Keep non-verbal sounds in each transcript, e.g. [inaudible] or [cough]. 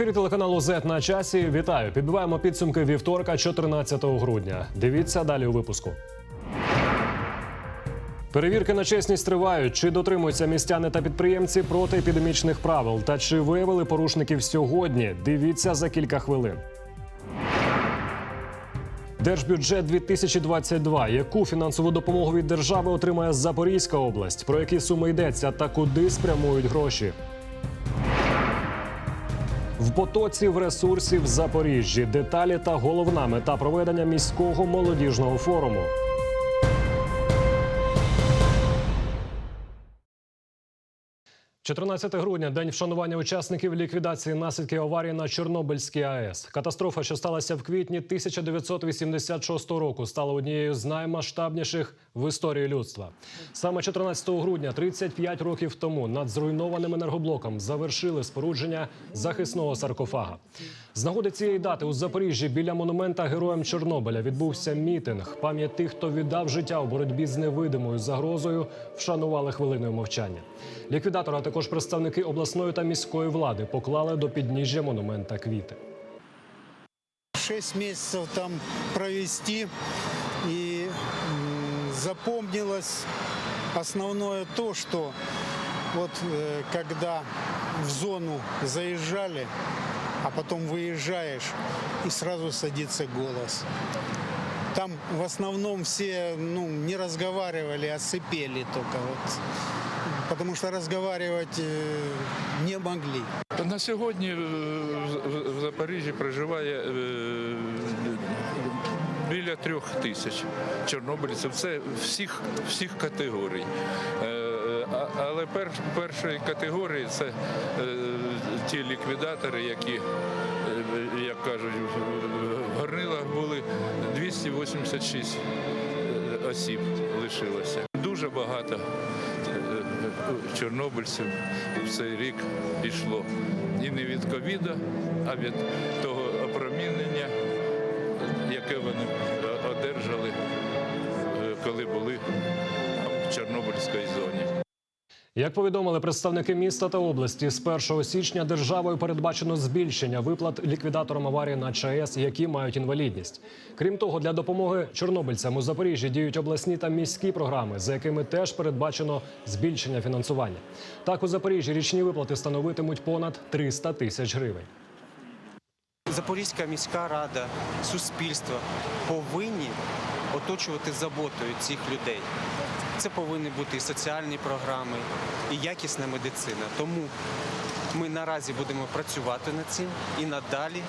ефірі телеканалу Z на часі. Вітаю! Підбиваємо підсумки вівторка, 14 грудня. Дивіться далі у випуску. Перевірки на чесність тривають. Чи дотримуються містяни та підприємці протиепідемічних правил? Та чи виявили порушників сьогодні? Дивіться за кілька хвилин. Держбюджет 2022. Яку фінансову допомогу від держави отримає Запорізька область? Про які суми йдеться та куди спрямують гроші? В потоці в ресурсі в Запоріжжі деталі та головна мета проведення міського молодіжного форуму. – 14 грудня день вшанування учасників ліквідації наслідків аварії на Чорнобильській АЕС. Катастрофа, що сталася в квітні 1986 року, стала однією з наймасштабніших в історії людства. Саме 14 грудня, 35 років тому, над зруйнованим енергоблоком завершили спорудження захисного саркофага. З нагоди цієї дати у Запоріжжі біля монумента героям Чорнобиля відбувся мітинг. Пам'ять тих, хто віддав життя у боротьбі з невидимою загрозою, вшанували хвилиною мовчання. Ліквідатора, також представники обласної та міської влади поклали до підніжжя монумента квіти. Шесть месяцев там провести м, запомнилось основное то, что вот э, когда в зону заезжали, а потом выезжаешь и сразу садится голос. Там в основном все ну, не разговаривали, а сыпели только вот. Потому что разговаривать э, не могли. На сьогодні е, в- в Запоріжжі проживає е, біля трьох тисяч чорнобильців. Це всіх, всіх категорій. Е, а- Але пер, першої категорії це е, ті ліквідатори, які, е, як кажуть, в горнилах були 286 е, осіб лишилося. Дуже багато е, чорнобильців в цей рік пішло. І не від ковіда, а від того опромінення, яке вони одержали, коли були в Чорнобильській зоні. Як повідомили представники міста та області, з 1 січня державою передбачено збільшення виплат ліквідаторам аварії на ЧАЕС, які мають інвалідність. Крім того, для допомоги чорнобильцям у Запоріжжі діють обласні та міські програми, за якими теж передбачено збільшення фінансування. Так у Запоріжжі річні виплати становитимуть понад 300 тисяч гривень. Запорізька міська рада, суспільство повинні оточувати заботою цих людей. Це повинні бути і соціальні програми, і якісна медицина. Тому ми наразі будемо працювати над цим і надалі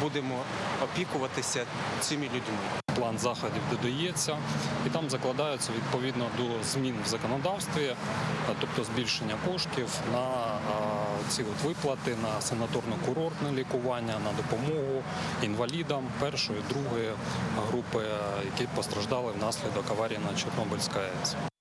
будемо опікуватися цими людьми. План заходів додається, і там закладаються відповідно до змін в законодавстві, тобто збільшення коштів на ці от виплати на санаторно-курортне лікування, на допомогу інвалідам першої, другої групи, які постраждали внаслідок аварії на Чорнобильській АЕС.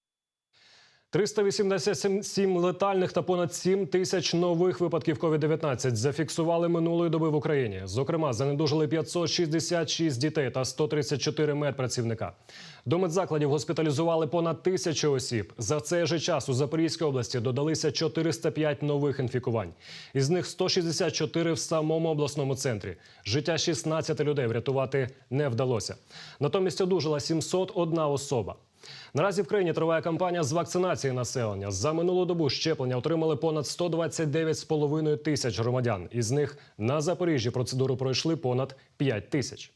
387 летальних та понад 7 тисяч нових випадків COVID-19 зафіксували минулої доби в Україні. Зокрема, занедужили 566 дітей та 134 медпрацівника. До медзакладів госпіталізували понад тисячу осіб. За цей же час у Запорізькій області додалися 405 нових інфікувань. Із них 164 в самому обласному центрі. Життя 16 людей врятувати не вдалося. Натомість одужала 701 особа. Наразі в країні триває кампанія з вакцинації населення. За минулу добу щеплення отримали понад 129,5 тисяч громадян. Із них на Запоріжжі процедуру пройшли понад 5 тисяч.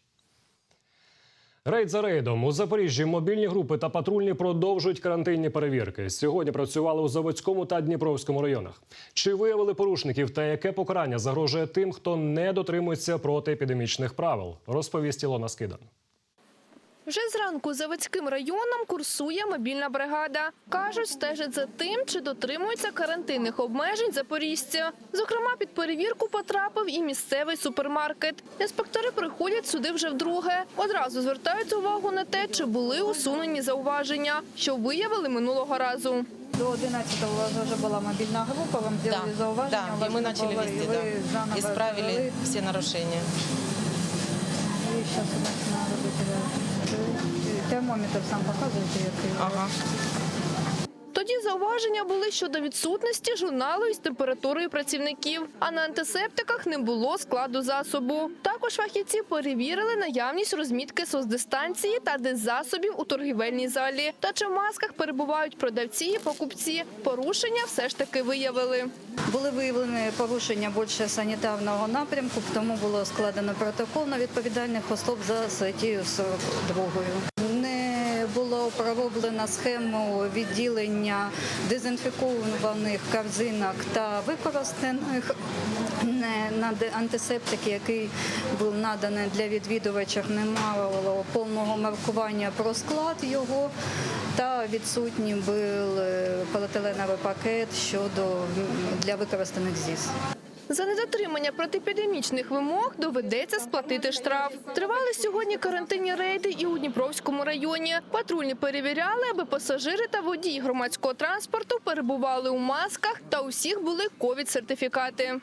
Рейд за рейдом у Запоріжжі мобільні групи та патрульні продовжують карантинні перевірки. Сьогодні працювали у Заводському та Дніпровському районах. Чи виявили порушників та яке покарання загрожує тим, хто не дотримується протиепідемічних правил? Розповість Ілона Скидан. Вже зранку заводським районом курсує мобільна бригада. Кажуть, стежать за тим, чи дотримуються карантинних обмежень запоріжця. Зокрема, під перевірку потрапив і місцевий супермаркет. Інспектори приходять сюди вже вдруге. Одразу звертають увагу на те, чи були усунені зауваження, що виявили минулого разу. До 11 у вас уже была мобильная группа, вам сделали зауважение, у да, вас и мы не начали было, вести, и вы да, заново исправили провели. все нарушения. И сейчас у нас надо быть, да. Термометр сам показывает, и Ага. Тоді зауваження були щодо відсутності журналу із температурою працівників, а на антисептиках не було складу засобу. Також фахівці перевірили наявність розмітки соцдистанції та деззасобів у торгівельній залі. Та чи в масках перебувають продавці і покупці, порушення все ж таки виявили. Були виявлені порушення більше санітарного напрямку, тому було складено протокол на відповідальних особ за статтею 42. Було пророблено схему відділення дезінфікованих корзинок та використаних на де- антисептик, який був наданий для відвідувачів, не мало повного маркування про склад його. Та відсутній був е, поліетиленовий пакет щодо для використаних ЗІС. За недотримання протиепідемічних вимог доведеться сплатити штраф. Тривали сьогодні карантинні рейди і у Дніпровському районі. Патрульні перевіряли, аби пасажири та водії громадського транспорту перебували у масках та у всіх були ковід-сертифікати.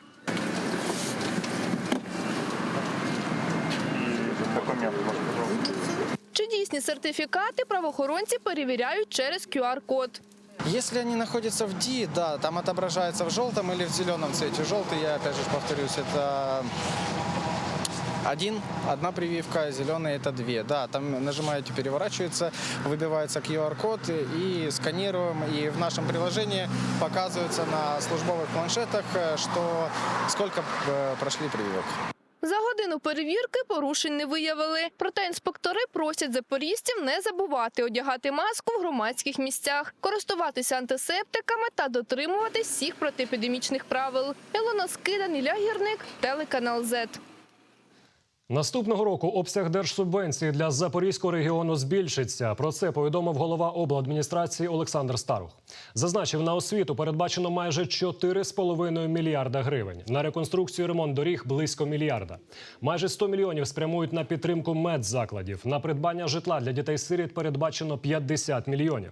Чи дійсні сертифікати правоохоронці перевіряють через QR-код. Если они находятся в ДИ, да, там отображается в желтом или в зеленом цвете. Желтый, я опять же повторюсь, это один, одна прививка, зеленый это две. Да, там нажимаете, переворачивается, выбивается QR-код и сканируем. И в нашем приложении показывается на службовых планшетах, э, что сколько э, прошли прививок. За годину перевірки порушень не виявили. Проте інспектори просять запоріжців не забувати одягати маску в громадських місцях, користуватися антисептиками та дотримуватись всіх протиепідемічних правил. Ілона Скидан, Ілля Гірник, телеканал ЗЕТ. Наступного року обсяг держсубвенції для Запорізького регіону збільшиться. Про це повідомив голова обладміністрації Олександр Старух. Зазначив, на освіту передбачено майже 4,5 мільярда гривень. На реконструкцію і ремонт доріг близько мільярда. Майже 100 мільйонів спрямують на підтримку медзакладів. На придбання житла для дітей-сиріт передбачено 50 мільйонів.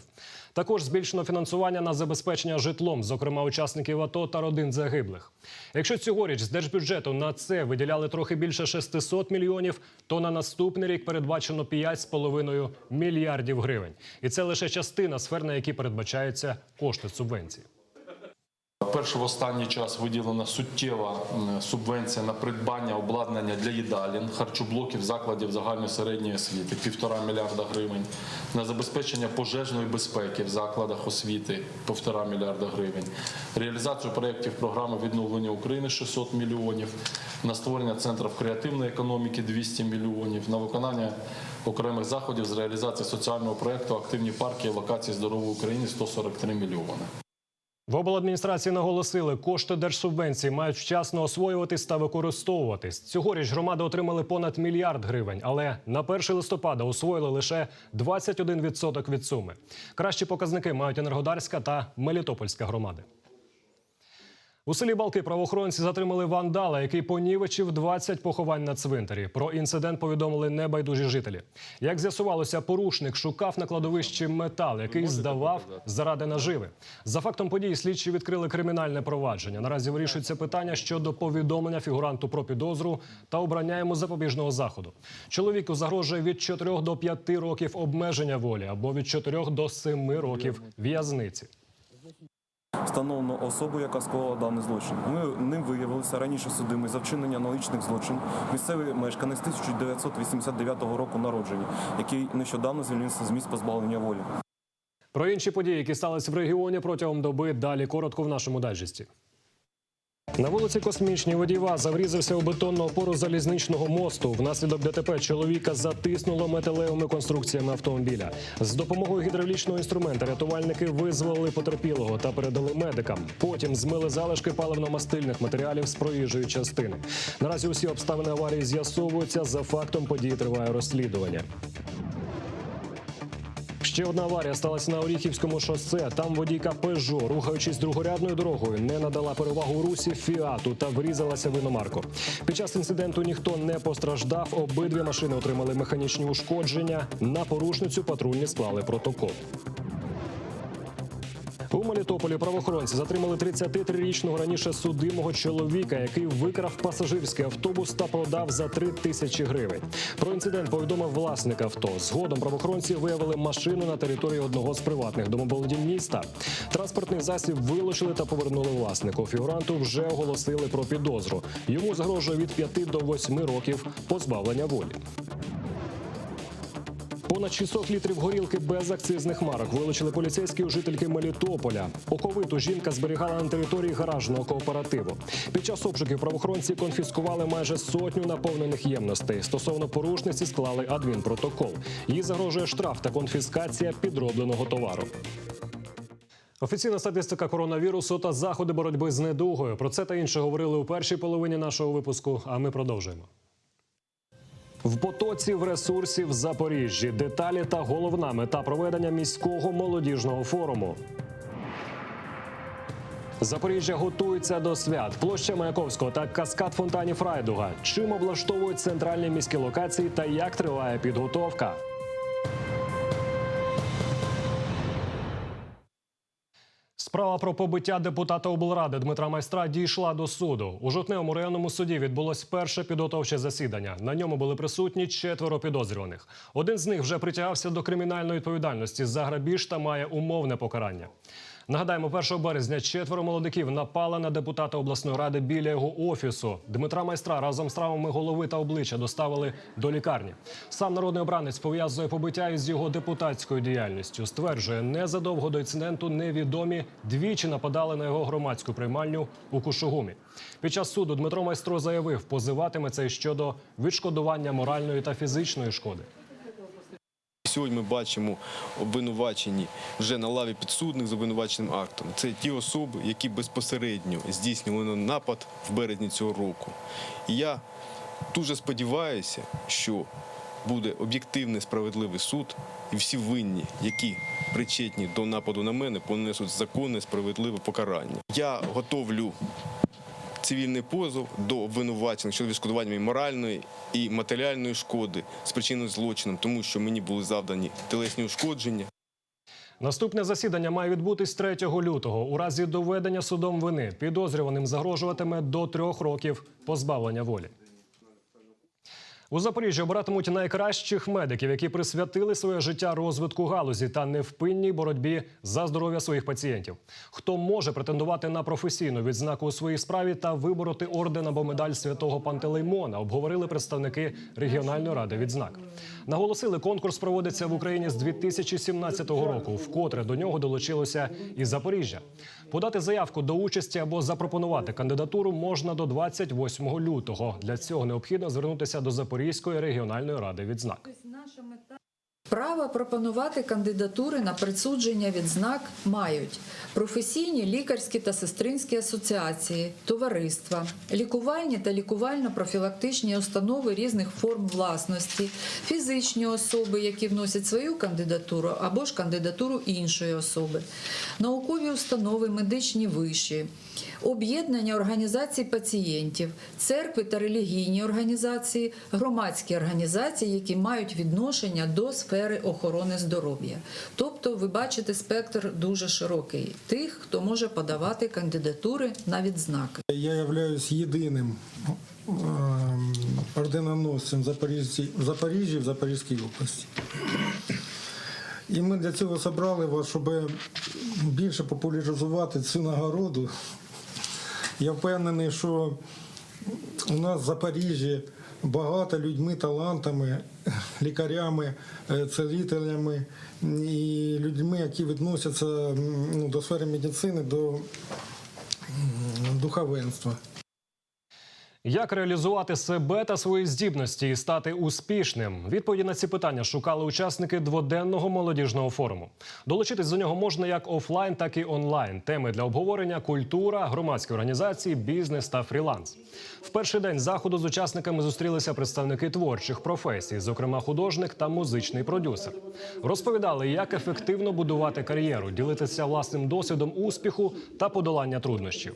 Також збільшено фінансування на забезпечення житлом, зокрема учасників АТО та родин загиблих. Якщо цьогоріч з держбюджету на це виділяли трохи більше 600 мільйонів, то на наступний рік передбачено 5,5 мільярдів гривень. І це лише частина сфер, на які передбачаються кошти субвенції. Перше в останній час виділена суттєва субвенція на придбання обладнання для їдалін, харчоблоків закладів загальної середньої освіти півтора мільярда гривень, на забезпечення пожежної безпеки в закладах освіти півтора мільярда гривень, реалізацію проєктів програми відновлення України 600 мільйонів, на створення центрів креативної економіки 200 мільйонів, на виконання окремих заходів з реалізації соціального проєкту Активні парки і локації здорової України 143 мільйони. В обладміністрації наголосили, кошти держсубвенції мають вчасно освоюватись та використовуватись. Цьогоріч громади отримали понад мільярд гривень, але на 1 листопада освоїли лише 21% від суми. Кращі показники мають Енергодарська та Мелітопольська громади. У селі Балки правоохоронці затримали вандала, який понівечив 20 поховань на цвинтарі. Про інцидент повідомили небайдужі жителі. Як з'ясувалося, порушник шукав на кладовищі метал, який здавав заради наживи. За фактом події слідчі відкрили кримінальне провадження. Наразі вирішується питання щодо повідомлення фігуранту про підозру та обрання йому запобіжного заходу. Чоловіку загрожує від 4 до 5 років обмеження волі або від 4 до 7 років в'язниці. Встановлено особу, яка скоїла даний злочин. Ми ним виявилися раніше судимий за вчинення аналогічних злочин. Місцевий мешканець 1989 року народження, який нещодавно звільнився з місць позбавлення волі. Про інші події, які сталися в регіоні протягом доби, далі коротко в нашому дайджесті. На вулиці Космічній водій ВАЗа врізався у бетонну опору залізничного мосту. Внаслідок ДТП чоловіка затиснуло металевими конструкціями автомобіля. З допомогою гідравлічного інструмента рятувальники визволили потерпілого та передали медикам. Потім змили залишки паливно-мастильних матеріалів з проїжджої частини. Наразі усі обставини аварії з'ясовуються. За фактом події триває розслідування. Ще одна аварія сталася на Оріхівському шосе. Там водійка Пежо, рухаючись другорядною дорогою, не надала перевагу русі Фіату та врізалася в іномарку. Під час інциденту ніхто не постраждав. Обидві машини отримали механічні ушкодження. На порушницю патрульні склали протокол. У Мелітополі правоохоронці затримали 33-річного раніше судимого чоловіка, який викрав пасажирський автобус та продав за 3 тисячі гривень. Про інцидент повідомив власник авто. Згодом правоохоронці виявили машину на території одного з приватних домоволодінь міста. Транспортний засіб вилучили та повернули власнику. Фігуранту вже оголосили про підозру. Йому загрожує від 5 до 8 років позбавлення волі. Понад 600 літрів горілки без акцизних марок вилучили поліцейські у жительки Мелітополя. Оковиту жінка зберігала на території гаражного кооперативу. Під час обшуків правоохоронці конфіскували майже сотню наповнених ємностей. Стосовно порушниці склали адмінпротокол. Їй загрожує штраф та конфіскація підробленого товару. Офіційна статистика коронавірусу та заходи боротьби з недугою. Про це та інше говорили у першій половині нашого випуску. А ми продовжуємо. В потоці в ресурсі Запоріжжі деталі та головна мета проведення міського молодіжного форуму. Запоріжжя готується до свят. Площа Маяковського та каскад фонтанів Райдуга. Чим облаштовують центральні міські локації та як триває підготовка? Справа про побиття депутата облради Дмитра Майстра дійшла до суду. У жовтневому районному суді відбулось перше підготовче засідання. На ньому були присутні четверо підозрюваних. Один з них вже притягався до кримінальної відповідальності за грабіж та має умовне покарання. Нагадаємо, 1 березня четверо молодиків напали на депутата обласної ради біля його офісу. Дмитра Майстра разом з травмами голови та обличчя доставили до лікарні. Сам народний обранець пов'язує побиття із його депутатською діяльністю. Стверджує, незадовго до інциденту невідомі двічі нападали на його громадську приймальню у Кушугумі. Під час суду Дмитро Майстро заявив, позиватиметься щодо відшкодування моральної та фізичної шкоди. Сьогодні ми бачимо обвинувачені вже на лаві підсудних з обвинуваченим актом. Це ті особи, які безпосередньо здійснювали напад в березні цього року. І я дуже сподіваюся, що буде об'єктивний справедливий суд, і всі винні, які причетні до нападу на мене, понесуть законне справедливе покарання. Я готовлю цивільний позов до обвинувачених щодо відшкодування моральної і матеріальної шкоди спричиненої злочином, тому що мені були завдані телесні ушкодження. Наступне засідання має відбутись 3 лютого. У разі доведення судом вини підозрюваним загрожуватиме до трьох років позбавлення волі. У Запоріжжі обиратимуть найкращих медиків, які присвятили своє життя розвитку галузі та невпинній боротьбі за здоров'я своїх пацієнтів. Хто може претендувати на професійну відзнаку у своїй справі та вибороти орден або медаль святого Пантелеймона, обговорили представники регіональної ради відзнак. Наголосили, конкурс проводиться в Україні з 2017 року. Вкотре до нього долучилося і Запоріжжя. Подати заявку до участі або запропонувати кандидатуру можна до 28 лютого. Для цього необхідно звернутися до Запорізької регіональної ради відзнак. Право пропонувати кандидатури на присудження відзнак мають професійні лікарські та сестринські асоціації, товариства, лікувальні та лікувально-профілактичні установи різних форм власності, фізичні особи, які вносять свою кандидатуру або ж кандидатуру іншої особи, наукові установи, медичні виші, об'єднання організацій пацієнтів, церкви та релігійні організації, громадські організації, які мають відношення до сфери охорони здоров'я. Тобто, ви бачите, спектр дуже широкий тих, хто може подавати кандидатури на відзнаки. Я являюсь єдиним ем, орденоносцем в Запоріжжі, в Запорізькій області. І ми для цього зібрали вас, щоб більше популяризувати цю нагороду. Я впевнений, що у нас в Запоріжжі багато людьми, талантами, [laughs] лікарями, е, целителями і людьми, які відносяться ну, до сфери медицини, до духовенства. Як реалізувати себе та свої здібності і стати успішним? Відповіді на ці питання шукали учасники дводенного молодіжного форуму. Долучитись до нього можна як офлайн, так і онлайн. Теми для обговорення: культура, громадські організації, бізнес та фріланс. В перший день заходу з учасниками зустрілися представники творчих професій, зокрема художник та музичний продюсер. Розповідали, як ефективно будувати кар'єру, ділитися власним досвідом успіху та подолання труднощів.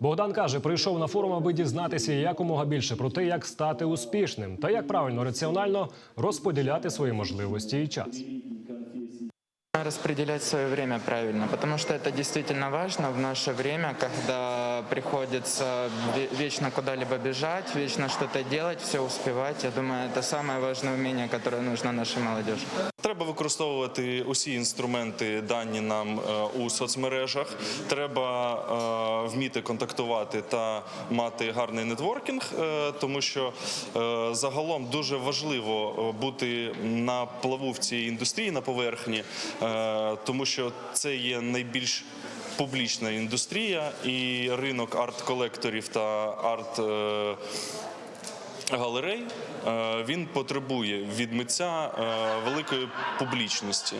Богдан каже, прийшов на форум, аби дізнатися якомога більше про те, як стати успішним та як правильно раціонально розподіляти свої можливості і час. Распределять свое время правильно, потому что это действительно важно в наше время, когда приходится ве- вечно куда-либо бежать, вечно что-то делать, все успевать. Я думаю, это самое важное умение, которое нужно нашей молодежи. Треба використовувати усі інструменти, дані нам е, у соцмережах. Треба е, вміти контактувати та мати гарний нетворкінг, е, тому що загалом дуже важливо бути на плаву в цій індустрії на поверхні, тому що це є найбільш публічна індустрія і ринок арт-колекторів та арт. е, галерей е, він потребує від митця е, великої публічності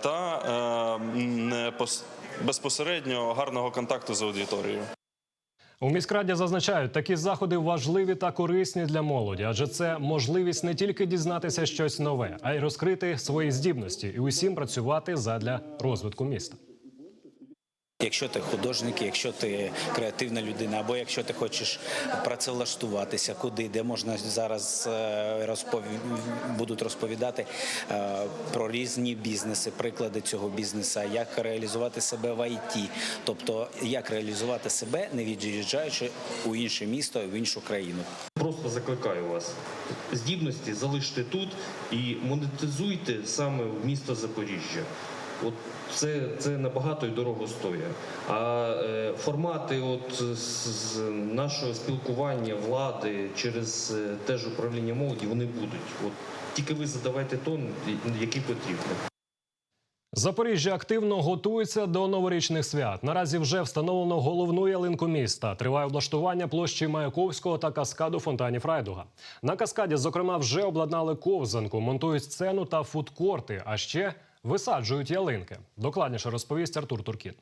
та не пос- безпосередньо гарного контакту з аудиторією. У міськраді зазначають, такі заходи важливі та корисні для молоді, адже це можливість не тільки дізнатися щось нове, а й розкрити свої здібності і усім працювати задля розвитку міста. Якщо ти художник, якщо ти креативна людина, або якщо ти хочеш працевлаштуватися, куди, де можна зараз е, розпові... будуть розповідати е, про різні бізнеси, приклади цього бізнесу, як реалізувати себе в ІТ, тобто як реалізувати себе, не від'їжджаючи у інше місто, в іншу країну. Просто закликаю вас. Здібності залиште тут і монетизуйте саме в місто Запоріжжя. От це, це набагато й дорого стоїть. А е, формати от з, з нашого спілкування влади через е, теж управління молоді вони будуть. От тільки ви задавайте тон, який потрібен. Запоріжжя активно готується до новорічних свят. Наразі вже встановлено головну ялинку міста. Триває облаштування площі Маяковського та каскаду фонтанів Райдуга. На каскаді, зокрема, вже обладнали ковзанку, монтують сцену та фудкорти, а ще висаджують ялинки. Докладніше розповість Артур Туркін.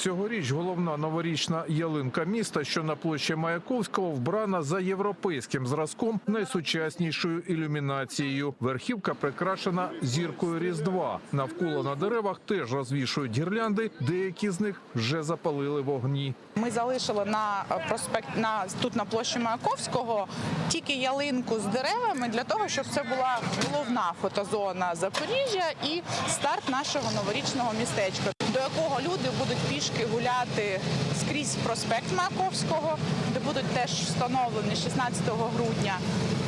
Цьогоріч головна новорічна ялинка міста, що на площі Маяковського, вбрана за європейським зразком найсучаснішою ілюмінацією. Верхівка прикрашена зіркою Різдва. Навколо на деревах теж розвішують гірлянди. Деякі з них вже запалили вогні. Ми залишили на проспект на тут на площі Маяковського тільки ялинку з деревами для того, щоб це була головна фотозона Запоріжжя і старт нашого новорічного містечка, якого люди будуть пішки гуляти скрізь проспект Маковського, де будуть теж встановлені 16 грудня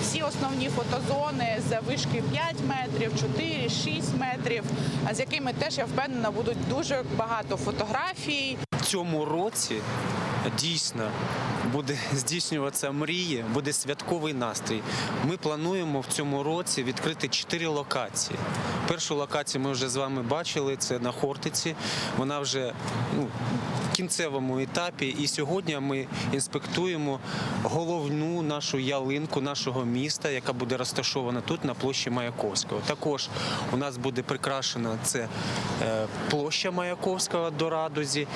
всі основні фотозони з вишки 5 метрів, 4, 6 метрів, з якими теж я впевнена будуть дуже багато фотографій. В цьому році дійсно буде здійснюватися мрії, буде святковий настрій. Ми плануємо в цьому році відкрити чотири локації. Першу локацію ми вже з вами бачили, це на Хортиці. Вона вже ну, кінцевому етапі. І сьогодні ми інспектуємо головну нашу ялинку нашого міста, яка буде розташована тут на площі Маяковського. Також у нас буде прикрашена це е, площа Маяковського до Радузі.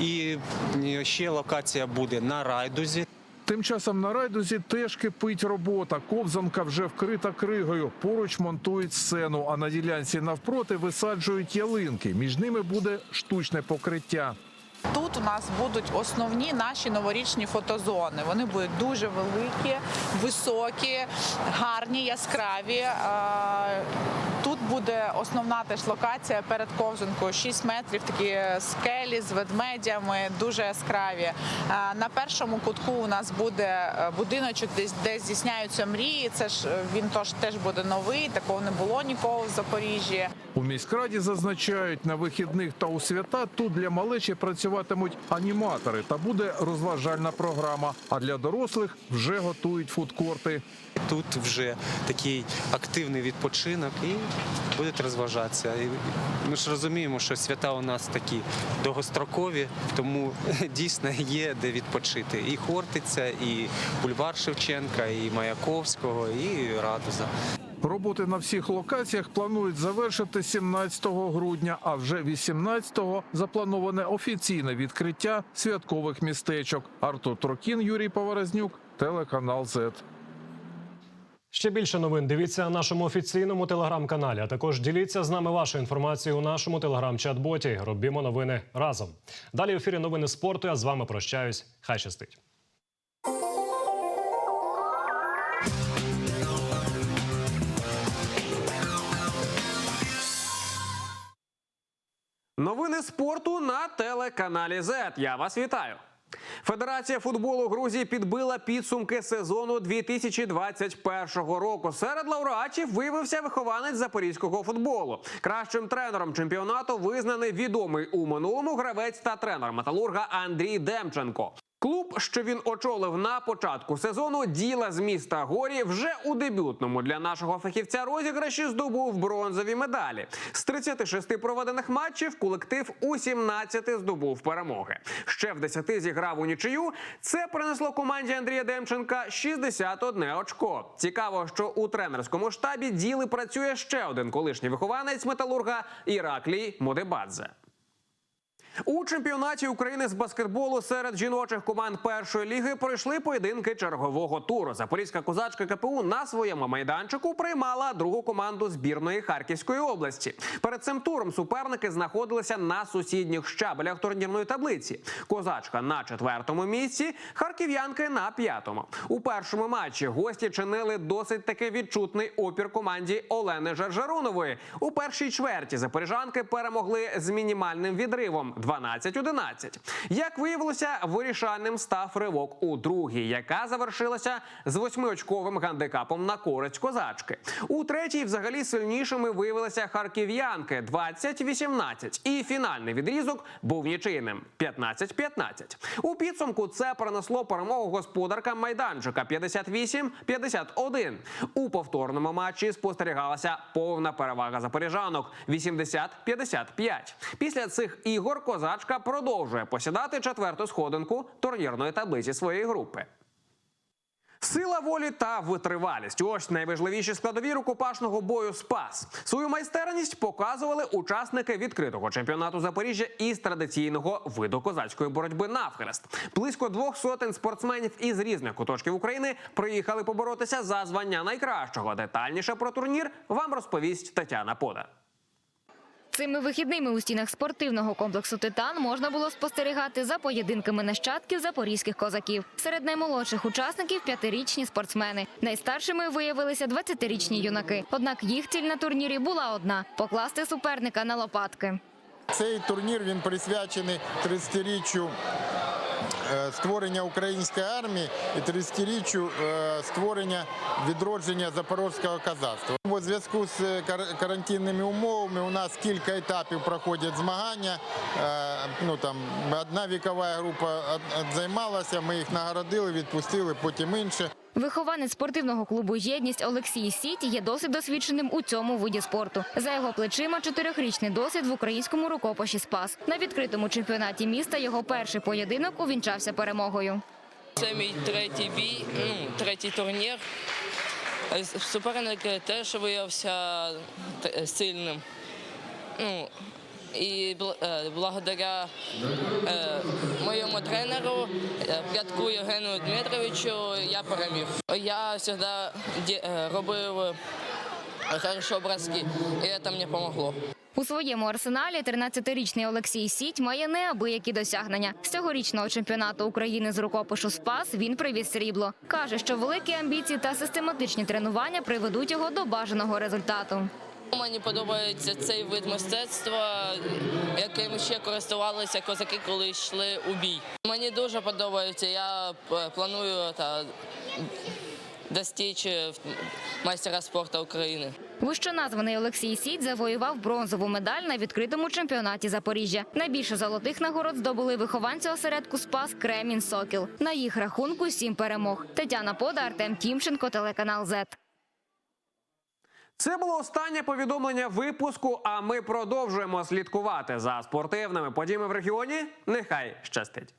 І е, ще локація буде на Райдузі. Тим часом на райдузі теж кипить робота. Ковзанка вже вкрита кригою. Поруч монтують сцену, а на ділянці навпроти висаджують ялинки. Між ними буде штучне покриття. Тут у нас будуть основні наші новорічні фотозони. Вони будуть дуже великі, високі, гарні, яскраві. Тут буде основна теж локація перед ковзанкою 6 метрів, такі скелі з ведмедями, дуже яскраві. Е, На першому кутку у нас буде е, будиночок, де, де здійсняються мрії. Це ж е, він тож теж буде новий, такого не було ніколи в Запоріжжі. У міськраді зазначають, на вихідних та у свята тут для малечі працюватимуть аніматори та буде розважальна програма. А для дорослих вже готують фудкорти. Тут вже такий активний відпочинок і будуть розважатися. І ми ж розуміємо, що свята у нас такі довгострокові, тому [laughs] дійсно є де відпочити. І Хортиця, і бульвар Шевченка, і Маяковського, і Радуза. Роботи на всіх локаціях планують завершити 17 грудня, а вже 18-го заплановане офіційне відкриття святкових містечок. Артур Трокін, Юрій Поворознюк, телеканал ЗЕТ. Ще більше новин дивіться на нашому офіційному телеграм-каналі. А також діліться з нами вашою інформацією у нашому телеграм-чат-боті. Робімо новини разом. Далі в ефірі новини спорту. Я з вами прощаюсь. Хай щастить. Новини спорту на телеканалі Z. Я вас вітаю. Федерація футболу Грузії підбила підсумки сезону 2021 року. Серед лауреатів виявився вихованець запорізького футболу. Кращим тренером чемпіонату визнаний відомий у минулому гравець та тренер металурга Андрій Демченко. Клуб, що він очолив на початку сезону, діла з міста Горі вже у дебютному для нашого фахівця розіграші здобув бронзові медалі. З 36 проведених матчів колектив у 17 здобув перемоги. Ще в 10 зіграв у нічию. Це принесло команді Андрія Демченка 61 очко. Цікаво, що у тренерському штабі діли працює ще один колишній вихованець металурга Іраклій Модебадзе. У чемпіонаті України з баскетболу серед жіночих команд першої ліги пройшли поєдинки чергового туру. Запорізька козачка КПУ на своєму майданчику приймала другу команду збірної Харківської області. Перед цим туром суперники знаходилися на сусідніх щабелях турнірної таблиці. Козачка на четвертому місці, харків'янки на п'ятому. У першому матчі гості чинили досить таки відчутний опір команді Олени Жаржарунової. У першій чверті запоріжанки перемогли з мінімальним відривом 12-11. Як виявилося, вирішальним став ривок у другій, яка завершилася з восьмиочковим гандикапом на користь козачки. У третій, взагалі, сильнішими виявилися харків'янки 20-18. І фінальний відрізок був нічийним 15-15. У підсумку це принесло перемогу господаркам майданчика 58-51. У повторному матчі спостерігалася повна перевага запоріжанок 80-55. Після цих ігор козачка продовжує посідати четверту сходинку турнірної таблиці своєї групи. Сила волі та витривалість ось найважливіші складові рукопашного бою Спас. Свою майстерність показували учасники відкритого чемпіонату Запоріжжя із традиційного виду козацької боротьби навхрест. Близько двох сотень спортсменів із різних куточків України приїхали поборотися за звання найкращого. Детальніше про турнір вам розповість Тетяна Пода. Цими вихідними у стінах спортивного комплексу Титан можна було спостерігати за поєдинками нащадків запорізьких козаків. Серед наймолодших учасників п'ятирічні спортсмени. Найстаршими виявилися 20-річні юнаки. Однак їх ціль на турнірі була одна покласти суперника на лопатки. Цей турнір він присвячений 30-річчю е, створення української армії і 30-річчю е, створення відродження запорозького казацтва. У зв'язку з е, карантинними умовами у нас кілька етапів проходять змагання. Е, Ну там одна вікова група займалася, ми їх нагородили, відпустили, потім інше. Вихованець спортивного клубу Єдність Олексій Сіті є досить досвідченим у цьому виді спорту. За його плечима чотирьохрічний досвід в українському рукопаші Спас. На відкритому чемпіонаті міста його перший поєдинок увінчався перемогою. Це мій третій бій, ну, третій турнір. Е, Суперник теж виявився сильним. Ну, і е, благодаря е, моєму тренеру е, П'ятку Євгену Дмитровичу я переміг. Я завжди робив хорошо броски, і це мені допомогло. У своєму арсеналі 13-річний Олексій Сіть має неабиякі досягнення. З цьогорічного чемпіонату України з рукопишу Спас він привіз срібло. Каже, що великі амбіції та систематичні тренування приведуть його до бажаного результату. Мені подобається цей вид мистецтва, яким ще користувалися козаки, коли йшли у бій. Мені дуже подобається. Я е, планую та достичь майстера спорту України. Вищеназваний Олексій Сіть завоював бронзову медаль на відкритому чемпіонаті Запоріжжя. Найбільше золотих нагород здобули вихованці осередку Спас Кремін Сокіл. На їх рахунку сім перемог. Тетяна Пода, Артем Тімченко, телеканал ЗЕТ. Це було останнє повідомлення випуску. А ми продовжуємо слідкувати за спортивними подіями в регіоні. Нехай щастить.